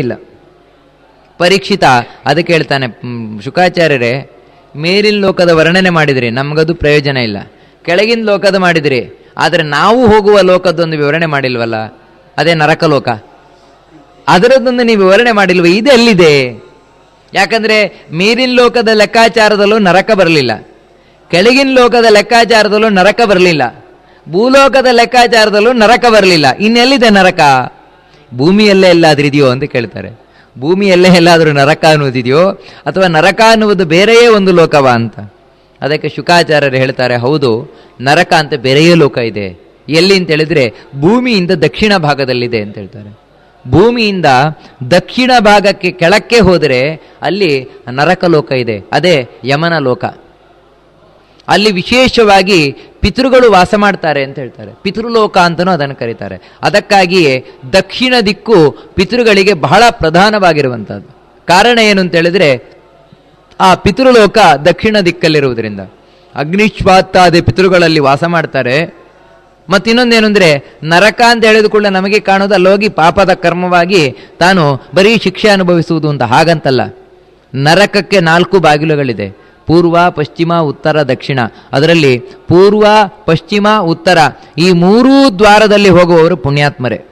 ಇಲ್ಲ. ಪರೀಕ್ಷಿತ ಅದಕ್ಕೆ ಹೇಳ್ತಾನೆ ಶುಕಾಚಾರ್ಯರೇ ಮೇಲಿನ ಲೋಕದ ವರ್ಣನೆ ಮಾಡಿದ್ರಿ, ನಮಗದು ಪ್ರಯೋಜನ ಇಲ್ಲ. ಕೆಳಗಿನ ಲೋಕದ ಮಾಡಿದ್ರಿ, ಆದರೆ ನಾವು ಹೋಗುವ ಲೋಕದೊಂದು ವಿವರಣೆ ಮಾಡಿಲ್ವಲ್ಲ? ಅದೇ ನರಕ ಲೋಕ. ಅದರದ್ದೊಂದು ನೀವು ವಿವರಣೆ ಮಾಡಿಲ್ವ? ಇದು ಎಲ್ಲಿದೆ? ಯಾಕಂದ್ರೆ ಮೇಲಿನ ಲೋಕದ ಲೆಕ್ಕಾಚಾರದಲ್ಲೂ ನರಕ ಬರಲಿಲ್ಲ. ಕೆಳಗಿನ ಲೋಕದ ಲೆಕ್ಕಾಚಾರದಲ್ಲೂ ನರಕ ಬರಲಿಲ್ಲ. ಭೂಲೋಕದ ಲೆಕ್ಕಾಚಾರದಲ್ಲೂ ನರಕ ಬರಲಿಲ್ಲ. ಇನ್ನೆಲ್ಲಿದೆ ನರಕ? ಭೂಮಿಯಲ್ಲೇ ಎಲ್ಲಾದ್ರೂ ಇದೆಯೋ ಅಂತ ಕೇಳ್ತಾರೆ. ಭೂಮಿಯಲ್ಲೇ ಎಲ್ಲಾದರೂ ನರಕ ಅನ್ನೋದಿದೆಯೋ ಅಥವಾ ನರಕ ಅನ್ನುವುದು ಬೇರೆಯೇ ಒಂದು ಲೋಕವ ಅಂತ. ಅದಕ್ಕೆ ಶುಕಾಚಾರ್ಯರು ಹೇಳ್ತಾರೆ, ಹೌದು, ನರಕ ಅಂತ ಬೇರೆಯೇ ಲೋಕ ಇದೆ. ಎಲ್ಲಿ ಅಂತ ಹೇಳಿದ್ರೆ ಭೂಮಿಯಿಂದ ದಕ್ಷಿಣ ಭಾಗದಲ್ಲಿದೆ ಅಂತ ಹೇಳ್ತಾರೆ. ಭೂಮಿಯಿಂದ ದಕ್ಷಿಣ ಭಾಗಕ್ಕೆ ಕೆಳಕ್ಕೆ ಹೋದರೆ ಅಲ್ಲಿ ನರಕ ಲೋಕ ಇದೆ. ಅದೇ ಯಮನ ಲೋಕ. ಅಲ್ಲಿ ವಿಶೇಷವಾಗಿ ಪಿತೃಗಳು ವಾಸ ಮಾಡ್ತಾರೆ ಅಂತ ಹೇಳ್ತಾರೆ. ಪಿತೃಲೋಕ ಅಂತಲೂ ಅದನ್ನು ಕರೀತಾರೆ. ಅದಕ್ಕಾಗಿಯೇ ದಕ್ಷಿಣ ದಿಕ್ಕು ಪಿತೃಗಳಿಗೆ ಬಹಳ ಪ್ರಧಾನವಾಗಿರುವಂಥದ್ದು. ಕಾರಣ ಏನು ಅಂತ ಹೇಳಿದ್ರೆ, ಆ ಪಿತೃಲೋಕ ದಕ್ಷಿಣ ದಿಕ್ಕಲ್ಲಿರುವುದರಿಂದ. ಅಗ್ನಿಶ್ವಾತ್ತಾದಿ ಪಿತೃಗಳಲ್ಲಿ ವಾಸ ಮಾಡ್ತಾರೆ. ಮತ್ತಿನ್ನೊಂದೇನು ಅಂದರೆ, ನರಕ ಅಂತ ಹೇಳಿದ ಕೂಡಲೇ ನಮಗೆ ಕಾಣೋದು ಅಲ್ಲೋಗಿ ಪಾಪದ ಕರ್ಮವಾಗಿ ತಾನು ಬರೀ ಶಿಕ್ಷೆ ಅನುಭವಿಸುವುದು ಅಂತ ಹಾಗಂತಲ್ಲ. ನರಕಕ್ಕೆ ನಾಲ್ಕು ಬಾಗಿಲುಗಳಿದೆ. ಪೂರ್ವ, ಪಶ್ಚಿಮ, ಉತ್ತರ, ದಕ್ಷಿಣ. ಅದರಲ್ಲಿ ಪೂರ್ವ, ಪಶ್ಚಿಮ, ಉತ್ತರ ಈ ಮೂರೂ ದ್ವಾರದಲ್ಲಿ ಹೋಗುವವರು ಪುಣ್ಯಾತ್ಮರೇ.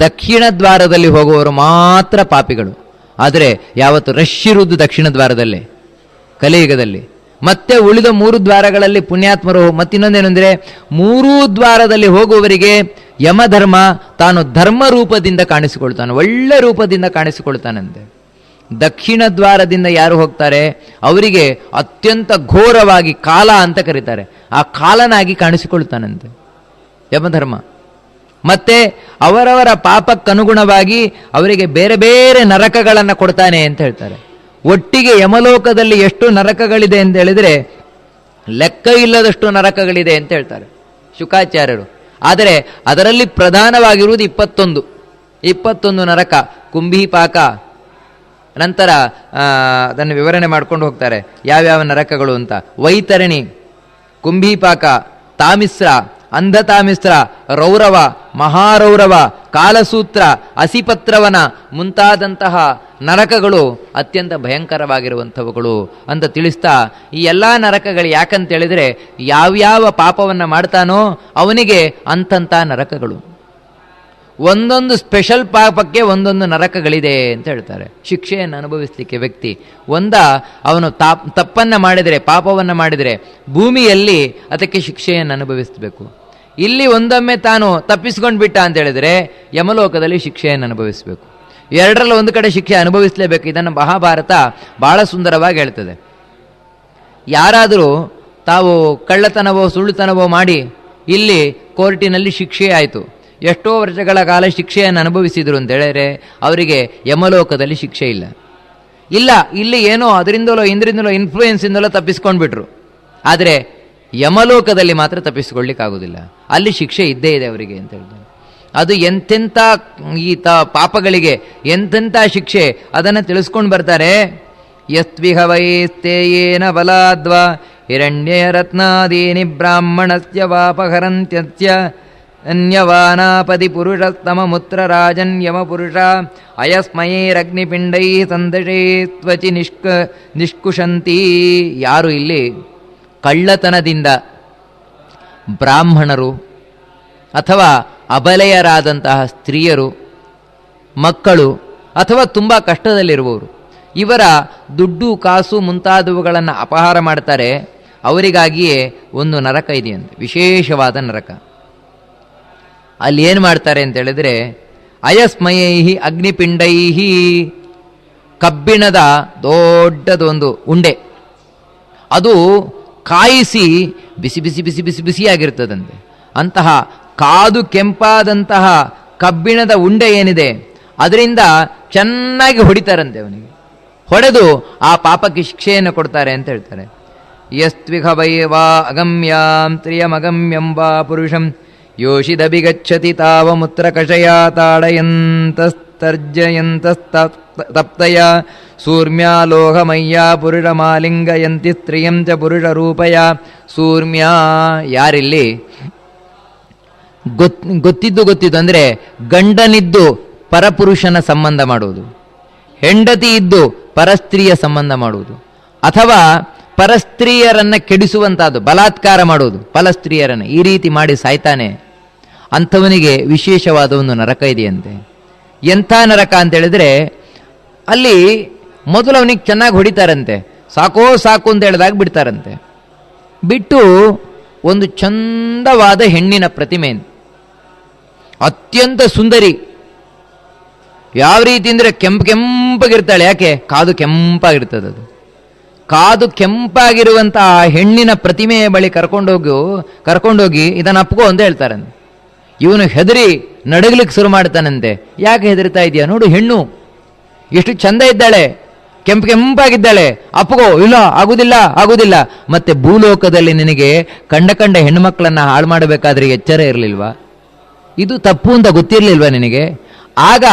ದಕ್ಷಿಣ ದ್ವಾರದಲ್ಲಿ ಹೋಗುವವರು ಮಾತ್ರ ಪಾಪಿಗಳು. ಆದರೆ ಯಾವತ್ತು ರಶ್ ಇರುವುದು ದಕ್ಷಿಣ ದ್ವಾರದಲ್ಲಿ, ಕಲಿಯುಗದಲ್ಲಿ. ಮತ್ತೆ ಉಳಿದ ಮೂರು ದ್ವಾರಗಳಲ್ಲಿ ಪುಣ್ಯಾತ್ಮರು ಮತ್ತಿನ್ನೊಂದೇನೆಂದರೆ ಮೂರೂ ದ್ವಾರದಲ್ಲಿ ಹೋಗುವವರಿಗೆ ಯಮಧರ್ಮ ತಾನು ಧರ್ಮ ರೂಪದಿಂದ ಕಾಣಿಸಿಕೊಳ್ತಾನೆ, ಒಳ್ಳೆ ರೂಪದಿಂದ ಕಾಣಿಸಿಕೊಳ್ತಾನಂತೆ. ದಕ್ಷಿಣ ದ್ವಾರದಿಂದ ಯಾರು ಹೋಗ್ತಾರೆ? ಅವರಿಗೆ ಅತ್ಯಂತ ಘೋರವಾಗಿ ಕಾಲ ಅಂತ ಕರೀತಾರೆ. ಆ ಕಾಲನಾಗಿ ಕಾಣಿಸಿಕೊಳ್ತಾನಂತೆ ಯಮಧರ್ಮ ಮತ್ತೆ ಅವರವರ ಪಾಪಕ್ಕನುಗುಣವಾಗಿ ಅವರಿಗೆ ಬೇರೆ ಬೇರೆ ನರಕಗಳನ್ನು ಕೊಡ್ತಾನೆ ಅಂತ ಹೇಳ್ತಾರೆ. ಒಟ್ಟಿಗೆ ಯಮಲೋಕದಲ್ಲಿ ಎಷ್ಟು ನರಕಗಳಿದೆ ಅಂತ ಹೇಳಿದರೆ ಲೆಕ್ಕ ಇಲ್ಲದಷ್ಟು ನರಕಗಳಿದೆ ಅಂತ ಹೇಳ್ತಾರೆ ಶುಕಾಚಾರ್ಯರು. ಆದರೆ ಅದರಲ್ಲಿ ಪ್ರಧಾನವಾಗಿರುವುದು ಇಪ್ಪತ್ತೊಂದು. ಇಪ್ಪತ್ತೊಂದು ನರಕ, ಕುಂಭಿಪಾಕ ನಂತರ ಅದನ್ನು ವಿವರಣೆ ಮಾಡ್ಕೊಂಡು ಹೋಗ್ತಾರೆ. ಯಾವ್ಯಾವ ನರಕಗಳು ಅಂತ. ವೈತರಣಿ, ಕುಂಭೀಪಾಕ, ತಾಮಿಸ್ರ, ಅಂಧತಾಮಿಸ್ರ, ರೌರವ, ಮಹಾರೌರವ, ಕಾಲಸೂತ್ರ, ಅಸಿಪತ್ರವನ ಮುಂತಾದಂತಹ ನರಕಗಳು ಅತ್ಯಂತ ಭಯಂಕರವಾಗಿರುವಂಥವುಗಳು ಅಂತ ತಿಳಿಸ್ತಾ, ಈ ಎಲ್ಲ ನರಕಗಳು ಯಾಕಂತೇಳಿದರೆ ಯಾವ್ಯಾವ ಪಾಪವನ್ನು ಮಾಡ್ತಾನೋ ಅವನಿಗೆ ಅಂಥಂಥ ನರಕಗಳು. ಒಂದೊಂದು ಸ್ಪೆಷಲ್ ಪಾಪಕ್ಕೆ ಒಂದೊಂದು ನರಕಗಳಿದೆ ಅಂತ ಹೇಳ್ತಾರೆ. ಶಿಕ್ಷೆಯನ್ನು ಅನುಭವಿಸಲಿಕ್ಕೆ ವ್ಯಕ್ತಿ ಒಂದ, ಅವನು ತಾಪ್, ತಪ್ಪನ್ನು ಮಾಡಿದರೆ, ಪಾಪವನ್ನು ಮಾಡಿದರೆ ಭೂಮಿಯಲ್ಲಿ ಅದಕ್ಕೆ ಶಿಕ್ಷೆಯನ್ನು ಅನುಭವಿಸಬೇಕು. ಇಲ್ಲಿ ಒಂದೊಮ್ಮೆ ತಾನು ತಪ್ಪಿಸ್ಕೊಂಡು ಬಿಟ್ಟ ಅಂತ ಹೇಳಿದರೆ ಯಮಲೋಕದಲ್ಲಿ ಶಿಕ್ಷೆಯನ್ನು ಅನುಭವಿಸಬೇಕು. ಎರಡರಲ್ಲಿ ಒಂದು ಕಡೆ ಶಿಕ್ಷೆ ಅನುಭವಿಸಲೇಬೇಕು. ಇದನ್ನು ಮಹಾಭಾರತ ಬಹಳ ಸುಂದರವಾಗಿ ಹೇಳ್ತದೆ. ಯಾರಾದರೂ ತಾವು ಕಳ್ಳತನವೋ ಸುಳ್ಳುತನವೋ ಮಾಡಿ ಇಲ್ಲಿ ಕೋರ್ಟಿನಲ್ಲಿ ಶಿಕ್ಷೆ ಆಯಿತು. ಎಷ್ಟೋ ವರ್ಷಗಳ ಕಾಲ ಶಿಕ್ಷೆಯನ್ನು ಅನುಭವಿಸಿದರು ಅಂತ ಹೇಳಿದ್ರೆ ಅವರಿಗೆ ಯಮಲೋಕದಲ್ಲಿ ಶಿಕ್ಷೆ ಇಲ್ಲ. ಇಲ್ಲ, ಇಲ್ಲಿ ಏನೋ ಅದರಿಂದಲೋ ಇಂದ್ರಿಂದಲೋ ಇನ್ಫ್ಲೂಯೆನ್ಸಿಂದಲೋ ತಪ್ಪಿಸ್ಕೊಂಡ್ಬಿಟ್ರು. ಆದರೆ ಯಮಲೋಕದಲ್ಲಿ ಮಾತ್ರ ತಪ್ಪಿಸ್ಕೊಳ್ಳಿಕ್ಕಾಗೋದಿಲ್ಲ ಅಲ್ಲಿ ಶಿಕ್ಷೆ ಇದ್ದೇ ಇದೆ ಅವರಿಗೆ ಅಂತ ಹೇಳ್ತಾರೆ ಅದು ಎಂತೆಂಥ ಈ ತ ಪಾಪಗಳಿಗೆ ಎಂತೆಂಥ ಶಿಕ್ಷೆ, ಅದನ್ನು ತಿಳಿಸ್ಕೊಂಡು ಬರ್ತಾರೆ. ಯಸ್ವಿಹ ವೈಸ್ತೇಯೇನ ಬಲಾದ್ವ ಹಿರಣ್ಯ ರತ್ನಾದೀನಿ ಬ್ರಾಹ್ಮಣಸ್ಯ ವಾಪಹರಂತ್ಯಸ್ಯ ಅನ್ಯವಾನಾಪದಿ ಪುರುಷಸ್ತಮ ಮುತ್ರ ರಾಜನ್ ಯಮ ಪುರುಷ ಅಯಸ್ಮಯೇರಗ್ನಿಪಿಂಡೈ ಸಂದಶೇ ತ್ವಚಿ ನಿಷ್ಕ ನಿಷ್ಕುಶಂತಿ ಯಾರು ಇಲ್ಲಿ ಕಳ್ಳತನದಿಂದ ಬ್ರಾಹ್ಮಣರು ಅಥವಾ ಅಬಲೆಯರಾದಂತಹ ಸ್ತ್ರೀಯರು, ಮಕ್ಕಳು ಅಥವಾ ತುಂಬ ಕಷ್ಟದಲ್ಲಿರುವವರು, ಇವರ ದುಡ್ಡು, ಕಾಸು ಮುಂತಾದವುಗಳನ್ನು ಅಪಹಾರ ಮಾಡ್ತಾರೆ, ಅವರಿಗಾಗಿಯೇ ಒಂದು ನರಕ ಇದೆಯಂತೆ, ವಿಶೇಷವಾದ ನರಕ. ಅಲ್ಲಿ ಏನು ಮಾಡ್ತಾರೆ ಅಂತ ಹೇಳಿದ್ರೆ, ಅಯಸ್ಮಯೈಹಿ ಅಗ್ನಿಪಿಂಡೈಹಿ, ಕಬ್ಬಿಣದ ದೊಡ್ಡದೊಂದು ಉಂಡೆ. ಅದು ಕಾಯಿಸಿ ಬಿಸಿ ಬಿಸಿ ಬಿಸಿ ಬಿಸಿ ಬಿಸಿಯಾಗಿರ್ತದಂತೆ. ಅಂತಹ ಕಾದು ಕೆಂಪಾದಂತಹ ಕಬ್ಬಿಣದ ಉಂಡೆ ಏನಿದೆ, ಅದರಿಂದ ಚೆನ್ನಾಗಿ ಹೊಡಿತಾರಂತೆ ಅವನಿಗೆ. ಹೊಡೆದು ಆ ಪಾಪಕ್ಕೆ ಶಿಕ್ಷೆಯನ್ನು ಕೊಡ್ತಾರೆ ಅಂತ ಹೇಳ್ತಾರೆ. ಯಸ್ತ್ವಿಘವೈವ ಅಗಮ್ಯಾಂ ತ್ರಿಯಮಗಮ್ಯಂ ವಾ ಪುರುಷಂ ತಾಡಯಂತಸ್ತರ್ಜಯಂತಸ್ತಪ್ತಯ ಸೂರ್ಮ್ಯಾ ಲೋಹಮಯ್ಯ ಪುರುಷಮಾಲಿಂಗಯಂತಿ ಸ್ತ್ರೀಯಂಚ ಚ ಪುರುಷರೂಪಯ ಸೂರ್ಮ್ಯಾ ಯಾರಿಲ್ಲಿ? ಗೊತ್, ಗೊತ್ತಿದ್ದು ಗೊತ್ತಿದ್ದು ಅಂದರೆ ಗಂಡನಿದ್ದು ಪರಪುರುಷನ ಸಂಬಂಧ ಮಾಡುವುದು. ಹೆಂಡತಿ ಇದ್ದು ಪರಸ್ತ್ರೀಯ ಸಂಬಂಧ ಮಾಡುವುದು. ಅಥವಾ ಪರಸ್ತ್ರೀಯರನ್ನು ಕೆಡಿಸುವಂತಹದ್ದು ಬಲಾತ್ಕಾರ ಮಾಡುವುದು, ಫಲಸ್ತ್ರೀಯರನ್ನ. ಈ ರೀತಿ ಮಾಡಿ ಸಾಯ್ತಾನೆ ಅಂಥವನಿಗೆ ವಿಶೇಷವಾದ ಒಂದು ನರಕ ಇದೆಯಂತೆ. ಎಂಥ ನರಕ ಅಂತ ಹೇಳಿದ್ರೆ ಅಲ್ಲಿ ಮೊದಲು ಅವನಿಗೆ ಚೆನ್ನಾಗಿ ಹೊಡಿತಾರಂತೆ. ಸಾಕೋ ಸಾಕು ಅಂತ ಹೇಳಿದಾಗ ಬಿಡ್ತಾರಂತೆ. ಬಿಟ್ಟು ಒಂದು ಚಂದವಾದ ಹೆಣ್ಣಿನ ಪ್ರತಿಮೆ ಅತ್ಯಂತ ಸುಂದರಿ. ಯಾವ ರೀತಿ ಅಂದರೆ ಕೆಂಪು ಕೆಂಪಾಗಿರ್ತಾಳೆ, ಯಾಕೆ? ಕಾದು ಕೆಂಪಾಗಿರ್ತದೆ ಅದು. ಕಾದು ಕೆಂಪಾಗಿರುವಂಥ ಆ ಹೆಣ್ಣಿನ ಪ್ರತಿಮೆಯ ಬಳಿ ಕರ್ಕೊಂಡೋಗು, ಕರ್ಕೊಂಡೋಗಿ ಇದನ್ನು ಅಪ್ಕೋ ಅಂತ ಹೇಳ್ತಾರಂತೆ. ಇವನು ಹೆದರಿ ನಡಗ್ಲಿಕ್ಕೆ ಶುರು ಮಾಡ್ತಾನಂತೆ. ಯಾಕೆ ಹೆದರ್ತಾ ಇದೆಯಾ ನೋಡು ಹೆಣ್ಣು. ಎಷ್ಟು ಚಂದ ಇದ್ದಾಳೆ. ಕೆಂಪು ಕೆಂಪಾಗಿದ್ದಾಳೆ. ಅಪ್ಪಗೋ, ಇಲ್ಲ, ಆಗುದಿಲ್ಲ ಆಗುದಿಲ್ಲ. ಮತ್ತೆ ಭೂಲೋಕದಲ್ಲಿ ನಿನಗೆ ಕಂಡ ಕಂಡ ಹೆಣ್ಣುಮಕ್ಕಳನ್ನ ಹಾಳು ಮಾಡಬೇಕಾದ್ರೆ ಎಚ್ಚರ ಇರಲಿಲ್ವಾ? ಇದು ತಪ್ಪು ಅಂತ ಗೊತ್ತಿರಲಿಲ್ವಾ ನಿನಗೆ? ಆಗ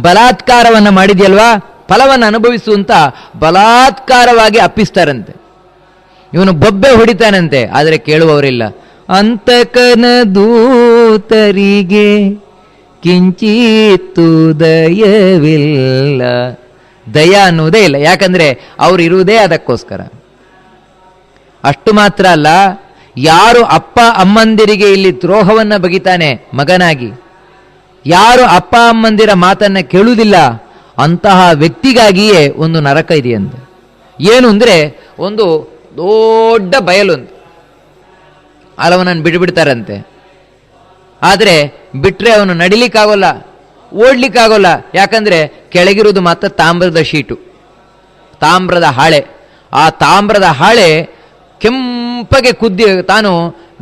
ಬಲಾತ್ಕಾರವನ್ನ ಮಾಡಿದ್ಯಲ್ವಾ? ಫಲವನ್ನು ಅನುಭವಿಸು ಅಂತ ಬಲಾತ್ಕಾರವಾಗಿ ಅಪ್ಪಿಸ್ತಾರಂತೆ. ಇವನು ಬೊಬ್ಬೆ ಹೊಡಿತಾನಂತೆ, ಆದರೆ ಕೇಳುವವರಿಲ್ಲ. ಅಂತಕನ ದೂತರಿಗೆ ಕಿಂಚಿತ್ತು ದಯವಿಲ್ಲ. ದಯ ಅನ್ನುವುದೇ ಇಲ್ಲ. ಯಾಕಂದ್ರೆ ಅವರು ಇರುವುದೇ ಅದಕ್ಕೋಸ್ಕರ. ಅಷ್ಟು ಮಾತ್ರ ಅಲ್ಲ, ಯಾರು ಅಪ್ಪ ಅಮ್ಮಂದಿರಿಗೆ ಇಲ್ಲಿ ದ್ರೋಹವನ್ನ ಬಗಿತಾನೆ ಮಗನಾಗಿ, ಯಾರು ಅಪ್ಪ ಅಮ್ಮಂದಿರ ಮಾತನ್ನ ಕೇಳುವುದಿಲ್ಲ, ಅಂತಹ ವ್ಯಕ್ತಿಗಾಗಿಯೇ ಒಂದು ನರಕ ಇದೆಯಂತೆ. ಏನು ಅಂದರೆ ಒಂದು ದೊಡ್ಡ ಬಯಲೊಂದು. ಅಲವನನ್ನು ಬಿಡ್ಬಿಡ್ತಾರಂತೆ ಆದರೆ ಬಿಟ್ಟರೆ ಅವನು ನಡಿಲಿಕ್ಕಾಗೋಲ್ಲ, ಓಡ್ಲಿಕ್ಕಾಗೋಲ್ಲ. ಯಾಕಂದರೆ ಕೆಳಗಿರುವುದು ಮಾತ್ರ ತಾಮ್ರದ ಶೀಟು, ತಾಮ್ರದ ಹಾಳೆ. ಆ ತಾಮ್ರದ ಹಾಳೆ ಕೆಂಪಗೆ ಕುದ್ದಿ, ತಾನು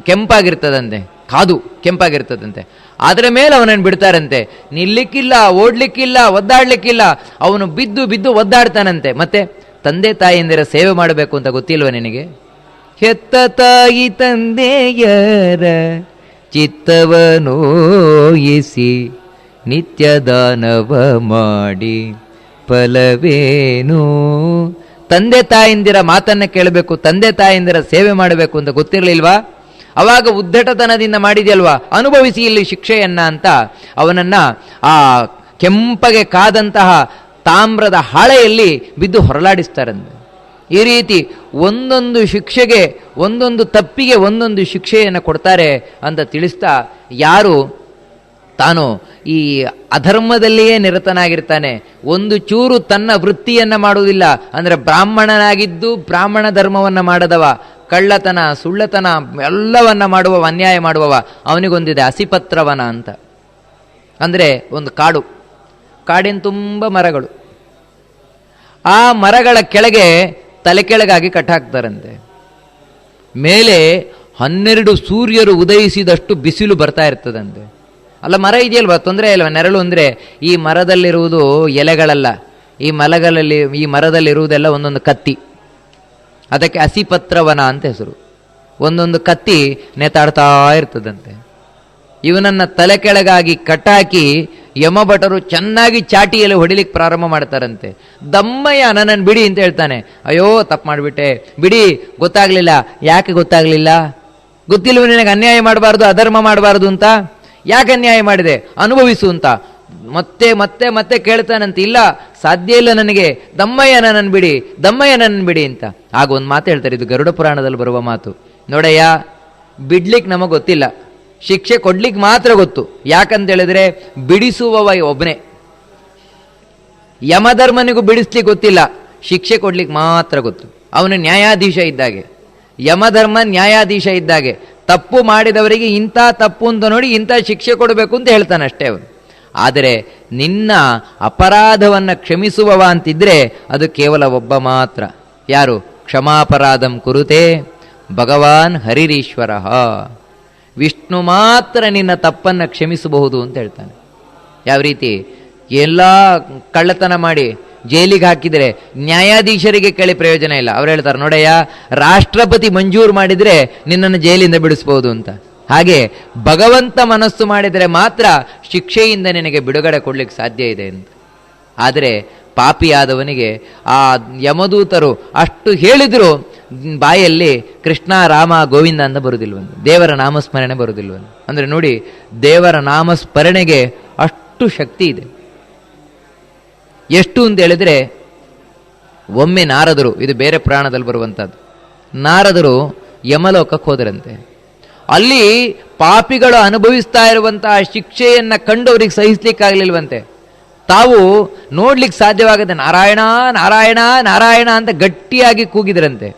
ಕೆಂಪಾಗಿರ್ತದಂತೆ, ಕಾದು ಕೆಂಪಾಗಿರ್ತದಂತೆ. ಅದರ ಮೇಲೆ ಅವನನ್ನು ಬಿಡ್ತಾರಂತೆ. ನಿಲ್ಲಿಕ್ಕಿಲ್ಲ, ಓಡ್ಲಿಕ್ಕಿಲ್ಲ, ಒದ್ದಾಡ್ಲಿಕ್ಕಿಲ್ಲ. ಅವನು ಬಿದ್ದು ಬಿದ್ದು ಒದ್ದಾಡ್ತಾನಂತೆ. ಮತ್ತೆ ತಂದೆ ತಾಯಿಯಂದಿರ ಸೇವೆ ಮಾಡಬೇಕು ಅಂತ ಗೊತ್ತಿಲ್ವ ನಿನಗೆ? ಹೆತ್ತ ತಾಯಿ ತಂದೆಯರ ಚಿತ್ತವನೋಯಿಸಿ ನಿತ್ಯ ದಾನವ ಮಾಡಿ ಫಲವೇನು? ತಂದೆ ತಾಯಿಂದಿರ ಮಾತನ್ನ ಕೇಳಬೇಕು, ತಂದೆ ತಾಯಿಂದಿರ ಸೇವೆ ಮಾಡಬೇಕು ಅಂತ ಗೊತ್ತಿರಲಿಲ್ವಾ? ಅವಾಗ ಉದ್ದಟತನದಿಂದ ಮಾಡಿದೆಯಲ್ವಾ? ಅನುಭವಿಸಿ ಇಲ್ಲಿ ಶಿಕ್ಷೆಯನ್ನ ಅಂತ ಅವನನ್ನ ಆ ಕೆಂಪಗೆ ಕಾದಂತಹ ತಾಮ್ರದ ಹಾಳೆಯಲ್ಲಿ ಬಿದ್ದು ಹೊರಲಾಡಿಸ್ತಾರಂತೆ. ಈ ರೀತಿ ಒಂದೊಂದು ಶಿಕ್ಷೆಗೆ, ಒಂದೊಂದು ತಪ್ಪಿಗೆ ಒಂದೊಂದು ಶಿಕ್ಷೆಯನ್ನು ಕೊಡ್ತಾರೆ ಅಂತ ತಿಳಿಸ್ತಾ ಯಾರು? ತಾನು ಈ ಅಧರ್ಮದಲ್ಲಿಯೇ ನಿರತನಾಗಿರ್ತಾನೆ. ಒಂದು ಚೂರು ತನ್ನ ವೃತ್ತಿಯನ್ನು ಮಾಡುವುದಿಲ್ಲ. ಅಂದರೆ ಬ್ರಾಹ್ಮಣನಾಗಿದ್ದು ಬ್ರಾಹ್ಮಣ ಧರ್ಮವನ್ನು ಮಾಡದವ. ಕಳ್ಳತನ, ಸುಳ್ಳತನ ಎಲ್ಲವನ್ನ ಮಾಡುವವ, ಅನ್ಯಾಯ ಮಾಡುವವ. ಅವನಿಗೊಂದಿದೆ ಹಸಿಪತ್ರವನ ಅಂತ. ಅಂದರೆ ಒಂದು ಕಾಡು. ಕಾಡಿನ ತುಂಬ ಮರಗಳು. ಆ ಮರಗಳ ಕೆಳಗೆ ತಲೆ ಕೆಳಗಾಗಿ ಕಟ್ಟಾಕ್ತಾರಂತೆ ಮೇಲೆ ಹನ್ನೆರಡು ಸೂರ್ಯರು ಉದಯಿಸಿದಷ್ಟು ಬಿಸಿಲು ಬರ್ತಾ ಇರ್ತದಂತೆ. ಅಲ್ಲ, ಮರ ಇದೆಯಲ್ವ? ತೊಂದರೆ ಇಲ್ವಾ ನೆರಳು ಅಂದರೆ ಈ ಮರದಲ್ಲಿರುವುದು ಎಲೆಗಳಲ್ಲ. ಈ ಮಲಗಳಲ್ಲಿ ಈ ಮರದಲ್ಲಿರುವುದೆಲ್ಲ ಒಂದೊಂದು ಕತ್ತಿ. ಅದಕ್ಕೆ ಹಸಿಪತ್ರವನ ಅಂತ ಹೆಸರು. ಒಂದೊಂದು ಕತ್ತಿ ನೇತಾಡ್ತಾ ಇರ್ತದಂತೆ. ಇವನನ್ನು ತಲೆ ಕೆಳಗಾಗಿ ಕಟ್ಟಾಕಿ ಯಮಭಟರು ಚೆನ್ನಾಗಿ ಚಾಟಿಯಲ್ಲಿ ಹೊಡಿಲಿಕ್ಕೆ ಪ್ರಾರಂಭ ಮಾಡ್ತಾರಂತೆ. ದಮ್ಮಯ್ಯ ನನ್ನನ್ನು ಬಿಡಿ ಅಂತ ಹೇಳ್ತಾನೆ. ಅಯ್ಯೋ, ತಪ್ಪು ಮಾಡಿಬಿಟ್ಟೆ. ಬಿಡಿ, ಗೊತ್ತಾಗಲಿಲ್ಲ. ಯಾಕೆ ಗೊತ್ತಾಗಲಿಲ್ಲ? ಗೊತ್ತಿಲ್ವ ನಿನಗೆ ಅನ್ಯಾಯ ಮಾಡಬಾರ್ದು, ಅಧರ್ಮ ಮಾಡಬಾರ್ದು ಅಂತ? ಯಾಕೆ ಅನ್ಯಾಯ ಮಾಡಿದೆ? ಅನುಭವಿಸು ಅಂತ. ಮತ್ತೆ ಮತ್ತೆ ಮತ್ತೆ ಕೇಳ್ತಾನಂತ. ಇಲ್ಲ, ಸಾಧ್ಯ ಇಲ್ಲ ನನಗೆ. ದಮ್ಮಯ್ಯ ನನ್ನನ್ನು ಬಿಡಿ, ದಮ್ಮಯ್ಯ ನನ್ನನ್ನು ಬಿಡಿ ಅಂತ. ಆಗ ಒಂದು ಮಾತು ಹೇಳ್ತಾರೆ, ಇದು ಗರುಡ ಪುರಾಣದಲ್ಲಿ ಬರುವ ಮಾತು. ನೋಡಯ್ಯ, ಬಿಡ್ಲಿಕ್ಕೆ ನಮಗೆ ಗೊತ್ತಿಲ್ಲ. ಶಿಕ್ಷೆ ಕೊಡ್ಲಿಕ್ಕೆ ಮಾತ್ರ ಗೊತ್ತು. ಯಾಕಂತೇಳಿದ್ರೆ ಬಿಡಿಸುವವ ಒಬ್ಬನೇ ಯಮಧರ್ಮನಿಗೂ ಬಿಡಿಸ್ಲಿಕ್ಕೆ ಗೊತ್ತಿಲ್ಲ. ಶಿಕ್ಷೆ ಕೊಡ್ಲಿಕ್ಕೆ ಮಾತ್ರ ಗೊತ್ತು. ಅವನು ನ್ಯಾಯಾಧೀಶ ಇದ್ದಾಗೆ. ಯಮಧರ್ಮ ನ್ಯಾಯಾಧೀಶ ಇದ್ದಾಗೆ. ತಪ್ಪು ಮಾಡಿದವರಿಗೆ ಇಂಥ ತಪ್ಪು ಅಂತ ನೋಡಿ ಇಂಥ ಶಿಕ್ಷೆ ಕೊಡಬೇಕು ಅಂತ ಹೇಳ್ತಾನೆ ಅಷ್ಟೇ ಅವನು. ಆದರೆ ನಿನ್ನ ಅಪರಾಧವನ್ನು ಕ್ಷಮಿಸುವವ ಅಂತಿದ್ರೆ ಅದು ಕೇವಲ ಒಬ್ಬ ಮಾತ್ರ. ಯಾರು? ಕ್ಷಮಾಪರಾಧಂ ಕುರುತೆ ಭಗವಾನ್ ಹರಿರೀಶ್ವರ. ವಿಷ್ಣು ಮಾತ್ರ ನಿನ್ನ ತಪ್ಪನ್ನು ಕ್ಷಮಿಸಬಹುದು ಅಂತ ಹೇಳ್ತಾನೆ. ಯಾವ ರೀತಿ? ಎಲ್ಲ ಕಳ್ಳತನ ಮಾಡಿ ಜೈಲಿಗೆ ಹಾಕಿದರೆ ನ್ಯಾಯಾಧೀಶರಿಗೆ ಕೇಳಿ ಪ್ರಯೋಜನ ಇಲ್ಲ. ಅವ್ರು ಹೇಳ್ತಾರೆ, ನೋಡಯ್ಯ, ರಾಷ್ಟ್ರಪತಿ ಮಂಜೂರು ಮಾಡಿದರೆ ನಿನ್ನನ್ನು ಜೈಲಿಂದ ಬಿಡಿಸ್ಬೋದು ಅಂತ. ಹಾಗೆ ಭಗವಂತ ಮನಸ್ಸು ಮಾಡಿದರೆ ಮಾತ್ರ ಶಿಕ್ಷೆಯಿಂದ ನಿನಗೆ ಬಿಡುಗಡೆ ಕೊಡ್ಲಿಕ್ಕೆ ಸಾಧ್ಯ ಇದೆ ಅಂತ. ಆದರೆ ಪಾಪಿಯಾದವನಿಗೆ ಆ ಯಮದೂತರು ಅಷ್ಟು ಹೇಳಿದ್ರು, ಬಾಯಲ್ಲಿ ಕೃಷ್ಣ, ರಾಮ, ಗೋವಿಂದ ಅಂತ ಬರುವುದಿಲ್ವಂದು ದೇವರ ನಾಮಸ್ಮರಣೆ ಬರುವುದಿಲ್ವಂದು ಅಂದರೆ ನೋಡಿ, ದೇವರ ನಾಮಸ್ಮರಣೆಗೆ ಅಷ್ಟು ಶಕ್ತಿ ಇದೆ. ಎಷ್ಟು ಅಂತ ಹೇಳಿದ್ರೆ, ಒಮ್ಮೆ ನಾರದರು, ಇದು ಬೇರೆ ಪ್ರಾಣದಲ್ಲಿ ಬರುವಂಥದ್ದು, ನಾರದರು ಯಮಲೋಕಕ್ಕೆ ಹೋದರಂತೆ. ಅಲ್ಲಿ ಪಾಪಿಗಳು ಅನುಭವಿಸ್ತಾ ಇರುವಂತಹ ಶಿಕ್ಷೆಯನ್ನು ಕಂಡು ಅವ್ರಿಗೆ ಸಹಿಸ್ಲಿಕ್ಕಾಗ್ಲಿಲ್ವಂತೆ. ತಾವು ನೋಡ್ಲಿಕ್ಕೆ ಸಾಧ್ಯವಾಗದೆ ನಾರಾಯಣ ನಾರಾಯಣ ನಾರಾಯಣ ಅಂತ ಗಟ್ಟಿಯಾಗಿ ಕೂಗಿದ್ರಂತೆ.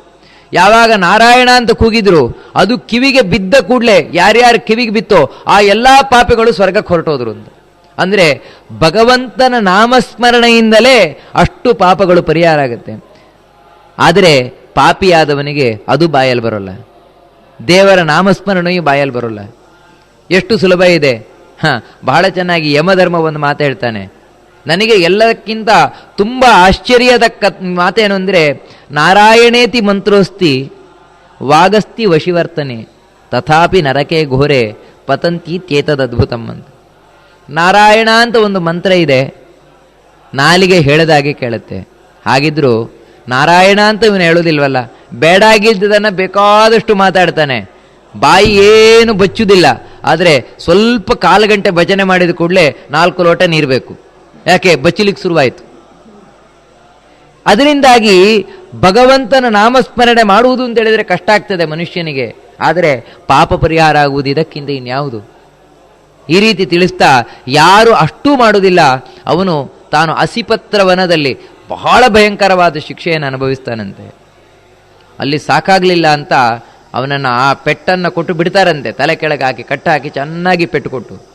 ಯಾವಾಗ ನಾರಾಯಣ ಅಂತ ಕೂಗಿದ್ರು, ಅದು ಕಿವಿಗೆ ಬಿದ್ದ ಕೂಡಲೇ ಯಾರ್ಯಾರು ಕಿವಿಗೆ ಬಿತ್ತೋ ಆ ಎಲ್ಲ ಪಾಪಿಗಳು ಸ್ವರ್ಗಕ್ಕೆ ಹೊರಟೋದ್ರು ಅಂತ. ಅಂದ್ರೆ ಭಗವಂತನ ನಾಮಸ್ಮರಣೆಯಿಂದಲೇ ಅಷ್ಟು ಪಾಪಗಳು ಪರಿಹಾರ ಆಗುತ್ತೆ. ಆದರೆ ಪಾಪಿಯಾದವನಿಗೆ ಅದು ಬಾಯಲ್ಲಿ ಬರೋಲ್ಲ. ದೇವರ ನಾಮಸ್ಮರಣೆಯು ಬಾಯಲ್ಲಿ ಬರೋಲ್ಲ. ಎಷ್ಟು ಸುಲಭ ಇದೆ. ಹಾಂ, ಬಹಳ ಚೆನ್ನಾಗಿ ಯಮಧರ್ಮ ಒಂದು ಮಾತು ಹೇಳ್ತಾನೆ. ನನಗೆ ಎಲ್ಲಕ್ಕಿಂತ ತುಂಬ ಆಶ್ಚರ್ಯದ ಕ ಮಾತೇನು ಅಂದರೆ, ನಾರಾಯಣೇತಿ ಮಂತ್ರೋಸ್ತಿ, ವಾಗಸ್ತಿ ವಶಿವರ್ತನೆ, ತಥಾಪಿ ನರಕೆ ಘೋರೆ, ಪತಂತಿ ತೇತದದ್ಭುತಂ ಅಂತ. ನಾರಾಯಣ ಅಂತ ಒಂದು ಮಂತ್ರ ಇದೆ, ನಾಲಿಗೆ ಹೇಳದಾಗೆ ಕೇಳುತ್ತೆ. ಹಾಗಿದ್ರು, ನಾರಾಯಣ ಅಂತ ಇವನು ಹೇಳೋದಿಲ್ವಲ್ಲ ಬೇಡಾಗಿದ್ದದನ್ನು ಬೇಕಾದಷ್ಟು ಮಾತಾಡ್ತಾನೆ. ಬಾಯಿ ಏನು ಬಚ್ಚುವುದಿಲ್ಲ ಆದರೆ ಸ್ವಲ್ಪ ಕಾಲು ಗಂಟೆ ಭಜನೆ ಮಾಡಿದ ಕೂಡಲೇ ನಾಲ್ಕು ಲೋಟ ನೀರು ಬೇಕು ಯಾಕೆ? ಬಚ್ಚಲಿಕ್ಕೆ ಶುರುವಾಯಿತು. ಅದರಿಂದಾಗಿ ಭಗವಂತನ ನಾಮಸ್ಮರಣೆ ಮಾಡುವುದು ಅಂತ ಹೇಳಿದ್ರೆ ಕಷ್ಟ ಆಗ್ತದೆ ಮನುಷ್ಯನಿಗೆ. ಆದರೆ ಪಾಪ ಪರಿಹಾರ ಆಗುವುದು ಇದಕ್ಕಿಂತ ಇನ್ಯಾವುದು? ಈ ರೀತಿ ತಿಳಿಸ್ತಾ ಯಾರು ಅಷ್ಟೂ ಮಾಡುವುದಿಲ್ಲ. ಅವನು ತಾನು ಅಸಿಪತ್ರ ವನದಲ್ಲಿ ಬಹಳ ಭಯಂಕರವಾದ ಶಿಕ್ಷೆಯನ್ನು ಅನುಭವಿಸ್ತಾನಂತೆ. ಅಲ್ಲಿ ಸಾಕಾಗಲಿಲ್ಲ ಅಂತ ಅವನನ್ನು ಆ ಪೆಟ್ಟನ್ನು ಕೊಟ್ಟು ಬಿಡ್ತಾರಂತೆ. ತಲೆ ಕೆಳಗೆ ಹಾಕಿ, ಕಟ್ಟಾಕಿ, ಚೆನ್ನಾಗಿ ಪೆಟ್ಟು ಕೊಟ್ಟು.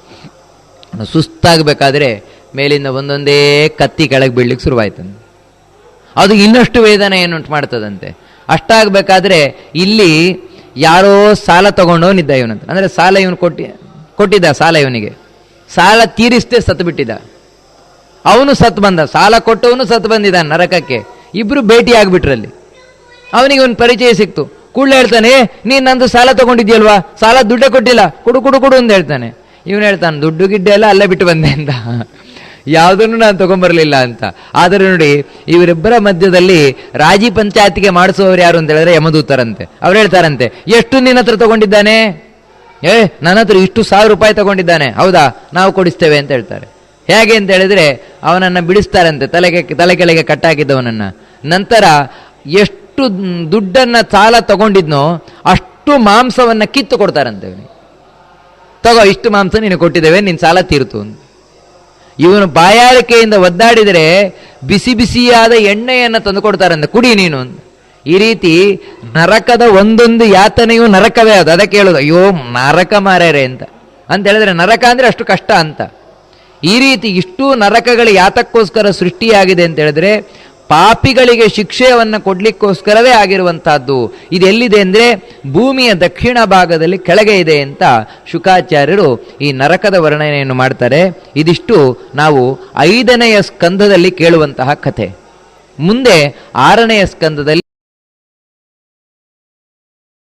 ಸುಸ್ತಾಗಬೇಕಾದ್ರೆ ಮೇಲಿಂದ ಒಂದೊಂದೇ ಕತ್ತಿ ಕೆಳಗೆ ಬೀಳ್ಲಿಕ್ಕೆ ಶುರುವಾಯ್ತಂತೆ ಅದು ಇನ್ನಷ್ಟು ವೇದನೆ ಏನುಂಟು ಮಾಡ್ತದಂತೆ ಅಷ್ಟಾಗಬೇಕಾದ್ರೆ ಇಲ್ಲಿ ಯಾರೋ ಸಾಲ ತಗೊಂಡವನಿದ್ದ ಇವನಂತ ಅಂದರೆ ಸಾಲ ಇವನು ಕೊಟ್ಟಿ, ಕೊಟ್ಟಿದ್ದ ಸಾಲ ಇವನಿಗೆ. ಸಾಲ ತೀರಿಸದೆ ಸತ್ತು ಬಿಟ್ಟಿದ್ದ. ಅವನು ಸತ್ತು ಬಂದ, ಸಾಲ ಕೊಟ್ಟವನು ಸತ್ತು ಬಂದಿದ್ದ ನರಕಕ್ಕೆ. ಇಬ್ಬರು ಭೇಟಿ ಆಗಿಬಿಟ್ರಲ್ಲಿ ಅವನಿಗೆ ಒಂದು ಪರಿಚಯ ಸಿಕ್ತು. ಕೂಡಲೇ ಹೇಳ್ತಾನೆ, ನೀನ್ ನಂದು ಸಾಲ ತಗೊಂಡಿದ್ಯಲ್ವಾ? ಸಾಲ ದುಡ್ಡೇ ಕೊಟ್ಟಿಲ್ಲ. ಕೊಡು ಕೊಡು ಕೊಡು ಅಂತ ಹೇಳ್ತಾನೆ. ಇವನು ಹೇಳ್ತಾನೆ, ದುಡ್ಡು, ಗಿಡ್ಡೆ ಎಲ್ಲ ಅಲ್ಲೇ ಬಿಟ್ಟು ಬಂದೆ ಅಂತ. ಯಾವುದನ್ನು ನಾನು ತಗೊಂಬರಲಿಲ್ಲ ಅಂತ. ಆದರೆ ನೋಡಿ, ಇವರಿಬ್ಬರ ಮಧ್ಯದಲ್ಲಿ ರಾಜಿ ಪಂಚಾಯತಿಗೆ ಮಾಡಿಸುವವರು ಯಾರು ಅಂತ ಹೇಳಿದ್ರೆ ಯಮದೂತರಂತೆ. ಅವ್ರು ಹೇಳ್ತಾರಂತೆ, ಎಷ್ಟು ನಿನ್ನ ಹತ್ರ ತಗೊಂಡಿದ್ದಾನೆ? ಏ, ನನ್ನ ಹತ್ರ ಇಷ್ಟು ಸಾವಿರ ರೂಪಾಯಿ ತಗೊಂಡಿದ್ದಾನೆ. ಹೌದಾ, ನಾವು ಕೊಡಿಸ್ತೇವೆ ಅಂತ ಹೇಳ್ತಾರೆ. ಹೇಗೆ ಅಂತ ಹೇಳಿದ್ರೆ, ಅವನನ್ನು ಬಿಡಿಸ್ತಾರಂತೆ, ತಲೆಗೆ, ತಲೆ ಕೆಳಗೆ ಕಟ್ಟಾಕಿದ್ದವನನ್ನ. ನಂತರ ಎಷ್ಟು ದುಡ್ಡನ್ನ ಸಾಲ ತಗೊಂಡಿದ್ನೋ, ಅಷ್ಟು ಮಾಂಸವನ್ನ ಕಿತ್ತು ಕೊಡ್ತಾರಂತೆ ತಗೋ, ಇಷ್ಟು ಮಾಂಸ ನೀನು ಕೊಟ್ಟಿದ್ದೇವೆ ನಿನ್ನ ಸಾಲ ತೀರ್ತು ಅಂತ. ಇವನು ಬಾಯಾರಿಕೆಯಿಂದ ಒದ್ದಾಡಿದರೆ ಬಿಸಿ ಬಿಸಿಯಾದ ಎಣ್ಣೆಯನ್ನು ತಂದು ಕೊಡ್ತಾರಂತೆ ಕುಡಿ ನೀನು. ಈ ರೀತಿ ನರಕದ ಒಂದೊಂದು ಯಾತನೆಯು ನರಕವೇ ಅದು. ಅದಕ್ಕೆ ಹೇಳೋದು ಅಯ್ಯೋ ನರಕ ಮಾರೇರೆ ಅಂತ. ಅಂತ ಹೇಳಿದ್ರೆ, ನರಕ ಅಂದರೆ ಅಷ್ಟು ಕಷ್ಟ ಅಂತ. ಈ ರೀತಿ ಇಷ್ಟು ನರಕಗಳ ಯಾತಕ್ಕೋಸ್ಕರ ಸೃಷ್ಟಿಯಾಗಿದೆ ಅಂತ ಹೇಳಿದ್ರೆ ಪಾಪಿಗಳಿಗೆ ಶಿಕ್ಷೆಯನ್ನು ಕೊಡಲಿಕ್ಕೋಸ್ಕರವೇ ಆಗಿರುವಂತಹದ್ದು ಇದೆಲ್ಲಿದೆ ಅಂದರೆ ಭೂಮಿಯ ದಕ್ಷಿಣ ಭಾಗದಲ್ಲಿ ಕೆಳಗೆ ಇದೆ ಅಂತ ಶುಕಾಚಾರ್ಯರು ಈ ನರಕದ ವರ್ಣನೆಯನ್ನು ಮಾಡ್ತಾರೆ. ಇದಿಷ್ಟು ನಾವು ಐದನೆಯ ಸ್ಕಂಧದಲ್ಲಿ ಕೇಳುವಂತಹ ಕಥೆ. ಮುಂದೆ ಆರನೆಯ ಸ್ಕಂದದಲ್ಲಿ